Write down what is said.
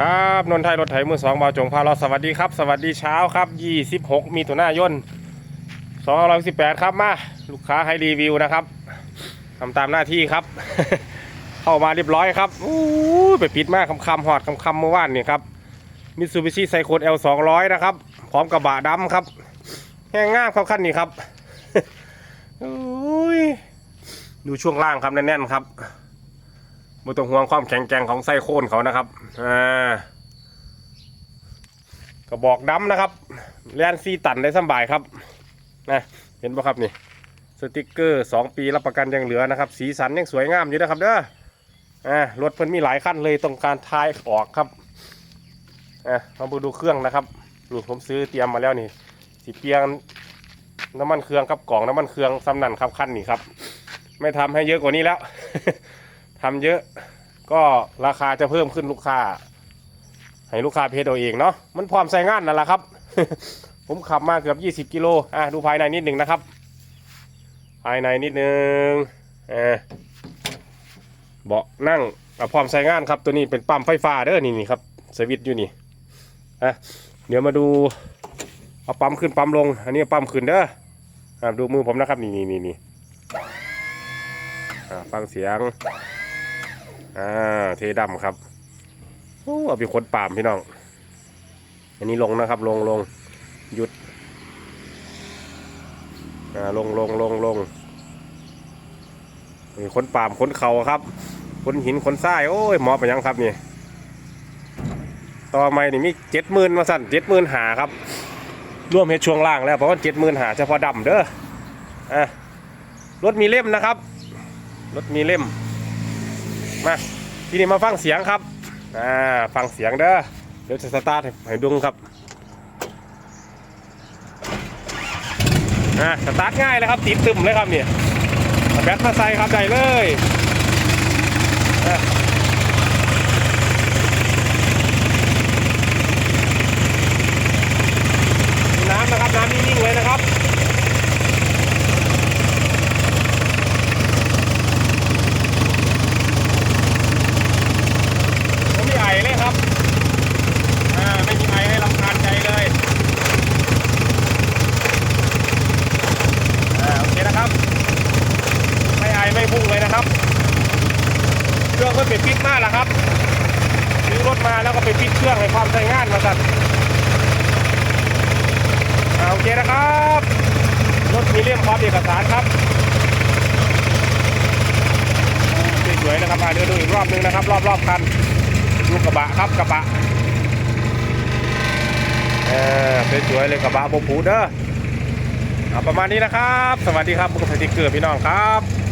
ครับนนทไทยรถไถมือสองบาวจงพาเราสวัสดีครับ สวัสดีเช้าครับ26มีถุนายน2518ครับมาลูกค้าให้รีวิวนะครับทำตามหน้าที่ครับ เข้ามาเรียบร้อยครับอู้ไปปิดมากคำคำหอดคำคำเมื่อวานนี่ครับมิตซูบิชิไซโคน L 200นะครับพร้อมกระบะดำครับแห้งง่ามเขาขั้นนี้ครับดูช่วงล่างครับแน่นๆครับ ไม่ต้องห่วงความแข็งแกร่งของไส้โคนเขานะครับอ่ากระบอกดำนะครับแลนซีตันได้สบายครับนะเห็นปะครับนี่สติกเกอร์ 2 ปีรับประกันยังเหลือนะครับ สีสันยังสวยงามอยู่นะครับเด้ออ่ารถเพิ่นมีหลายขั้นเลยต้องการทายออกครับอะมาดูเครื่องนะครับนี่ผมซื้อเตรียมมาแล้วนี่สีเปียงน้ำมันเครื่องกับกล่องน้ำมันเครื่องสำนันครับขั้นนี่ครับ ไม่ทำให้เยอะกว่านี้แล้ว ทำเยอะ ก็ราคาจะเพิ่มขึ้นลูกค้า ให้ลูกค้าเพจเอาเองเนาะมันพร้อมใช้งานนั่นแหละครับ ผมขับมาเกือบ 20 กิโลอะดูภายในนิดหนึ่งนะครับ ภายในนิดหนึ่งเบาะนั่งพร้อมใช้งานครับตัวนี้เป็นปั๊มไฟฟ้าเด้อนี่นี่ครับสวิตช์อยู่นี่อะเดี๋ยวมาดูเอาปั๊มขึ้นปั๊มลง อันนี้ปั๊มขึ้นเด้ออะดูมือผมนะครับ นี่นี่นี่นี่ฟังเสียง อ่าเทดำครับโอ้เอาไปคนปามพี่น้อง อันนี้ลงนะครับ ลงลงหยุดอ่าลงลงลงลงนี่คนปามคนเขาครับคนหินคนทรายโอ้ยหมอไปยังครับนี่ต่อไม่นี่มีเจ็ดหมื่นมาสั่นเจ็ดหมื่นหาครับร่วมเฮ็ดช่วงล่างแล้วเพราะว่าเจ็ดหมื่นหาเฉพาะดำเด้ออะรถมีเล่มนะครับ รถมีเล่ม มาทีนี้มาฟังเสียงครับอ่าฟังเสียงเด้อเดี๋ยวจะสตาร์ทให้ให้ดุงครับอ่าสตาร์ทง่ายเลยครับติดตึมเลยครับเนี่ยแบตมาใส่ครับใหญ่เลยอะน้ำนะครับ น้ำนิ่งๆเลยนะครับ ไม่มีไอเลยครับ อ่า ไม่มีไอให้รำคาญใจเลย อ่า โอเคนะครับ ไม่ไอไม่พุ่งเลย นะครับ เครื่องก็เป็นปิดมากแล้วครับซื้อรถมาแล้วก็ไปปิดเครื่องให้ความใช้งานมาสั่นโอเคนะครับ รถมีเล่มพร้อมเอกสารครับสวยๆนะครับอ่าเดี๋ยวดูอีกรอบนึงนะครับรอบรอบๆคันดูกระบะครับกระบะเออสวยๆเลยกระบะโบผูเด้อเอาประมาณนี้นะครับ สวัสดีครับบุกสติกเกอร์พี่น้องครับ